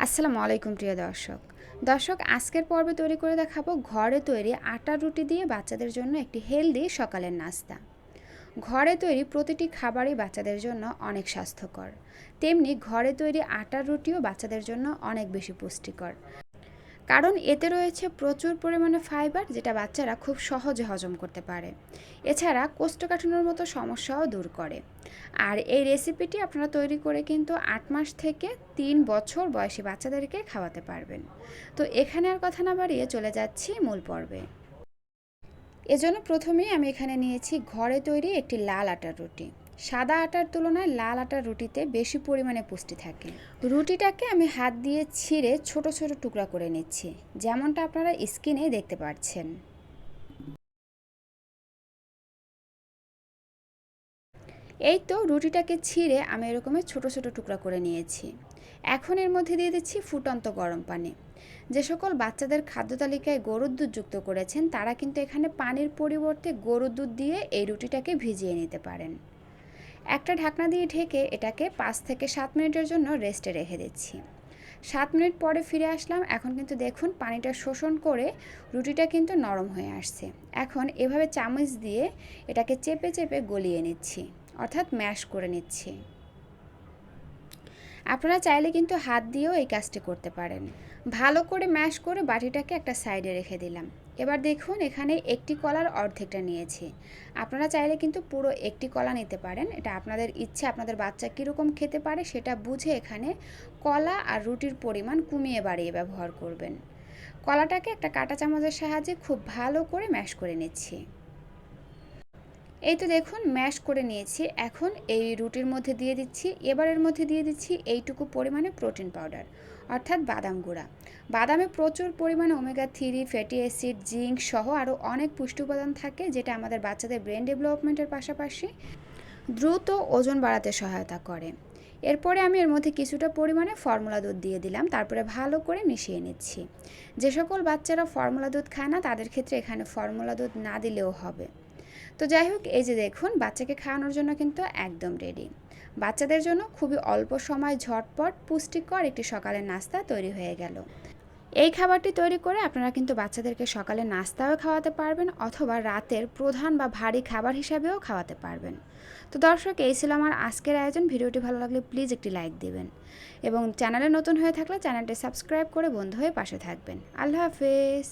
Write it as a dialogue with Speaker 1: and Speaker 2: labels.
Speaker 1: আসসালামু আলাইকুম, প্রিয় দর্শক। দর্শক, আজকের পর্বে তৈরি করে দেখাবো ঘরে তৈরি আটার রুটি দিয়ে বাচ্চাদের জন্য একটি হেলদি সকালের নাস্তা। ঘরে তৈরি প্রতিটি খাবারই বাচ্চাদের জন্য অনেক স্বাস্থ্যকর। তেমনি ঘরে তৈরি আটার রুটিও বাচ্চাদের জন্য অনেক বেশি পুষ্টিকর। কারণ এতে রয়েছে প্রচুর পরিমাণে ফাইবার, যেটা বাচ্চারা খুব সহজে হজম করতে পারে। এছাড়া কোষ্ঠকাঠিন্যর মতো সমস্যাও দূর করে। আর এই রেসিপিটি আপনারা তৈরি করে কিন্তু আট মাস থেকে তিন বছর বয়সী বাচ্চাদেরকে খাওয়াতে পারবেন। তো এখানে আর কথা না বাড়িয়ে চলে যাচ্ছি মূল পর্বে। এজন্য প্রথমেই আমি এখানে নিয়েছি ঘরে তৈরি একটি লাল আটার রুটি। সাদা আটার তুলনায় লাল আটার রুটিতে বেশি পরিমাণে পুষ্টি থাকে। রুটিটাকে আমি হাত দিয়ে ছিঁড়ে ছোট ছোট টুকরা করে নিচ্ছি, যেমনটা আপনারা স্ক্রিনে দেখতে পাচ্ছেন এই তো রুটিটাকে ছিঁড়ে আমি এরকমের ছোট ছোট টুকরা করে নিয়েছি। এখন এর মধ্যে দিয়ে দিচ্ছি ফুটন্ত গরম পানি। যে সকল বাচ্চাদের খাদ্য তালিকায় গরুর দুধ যুক্ত করেছেন, তারা কিন্তু এখানে পানির পরিবর্তে গরুর দুধ দিয়ে এই রুটিটাকে ভিজিয়ে নিতে পারেন। একটা ঢাকনা দিয়ে ঢেকে এটাকে পাঁচ থেকে সাত মিনিটের জন্য রেস্টে রেখে দিচ্ছি। সাত মিনিট পরে ফিরে আসলাম, এখন কিন্তু দেখুন পানিটা শোষণ করে রুটিটা কিন্তু নরম হয়ে আসছে। এখন এভাবে চামচ দিয়ে এটাকে চেপে চেপে গলিয়ে নিচ্ছি, অর্থাৎ ম্যাশ করে নিচ্ছি। আপনারা চাইলে কিন্তু হাত দিয়েও এই কাজটি করতে পারেন। ভালো করে ম্যাশ করে বাটিটাকে একটা সাইডে রেখে দিলাম। এবার দেখুন, এখানে একটি কলার অর্ধেকটা নিয়েছি। আপনারা চাইলে কিন্তু পুরো একটি কলা নিতে পারেন। এটা আপনাদের ইচ্ছে, আপনাদের বাচ্চা কীরকম খেতে পারে সেটা বুঝে এখানে কলা আর রুটির পরিমাণ কমিয়ে বাড়িয়ে ব্যবহার করবেন। কলাটাকে একটা কাঁটা চামচের সাহায্যে খুব ভালো করে ম্যাশ করে নিচ্ছি। এই তো দেখুন ম্যাশ করে নিয়েছি। এখন এই রুটির মধ্যে দিয়ে দিচ্ছি, এবারের মধ্যে দিয়ে দিচ্ছি এইটুকু পরিমাণে প্রোটিন পাউডার অর্থাৎ বাদাম গুঁড়া। বাদামে প্রচুর পরিমাণে omega three fatty acid zinc সহ আরও অনেক পুষ্টি উপাদান থাকে, যেটা আমাদের বাচ্চাদের ব্রেন ডেভেলপমেন্টের পাশাপাশি দ্রুত ওজন বাড়াতে সহায়তা করে। এরপরে আমি এর মধ্যে কিছুটা পরিমাণে ফর্মুলা দুধ দিয়ে দিলাম, তারপরে ভালো করে মিশিয়ে নিচ্ছি। যে সকল বাচ্চারা ফর্মুলা দুধ খায় না, তাদের ক্ষেত্রে এখানে ফর্মুলা দুধ না দিলেও হবে। তো যাই হোক, এই যে দেখুন, বাচ্চাকে খাওয়ানোর জন্য কিন্তু একদম রেডি বাচ্চাদের জন্য খুবই অল্প সময় ঝটপট, পুষ্টিকর একটি সকালের নাস্তা তৈরি হয়ে গেল। এই খাবারটি তৈরি করে আপনারা কিন্তু বাচ্চাদেরকে সকালে নাস্তাও খাওয়াতে পারবেন অথবা রাতের প্রধান বা ভারী খাবার হিসাবেও খাওয়াতে পারবেন। তো দর্শক, এই ছিল আমার আজকের আয়োজন। ভিডিওটি ভালো লাগলে প্লিজ একটি লাইক দিবেন এবং চ্যানেলে নতুন হয়ে থাকলে চ্যানেলটি সাবস্ক্রাইব করে বন্ধু হয়ে পাশে থাকবেন। আল্লাহ হাফেজ।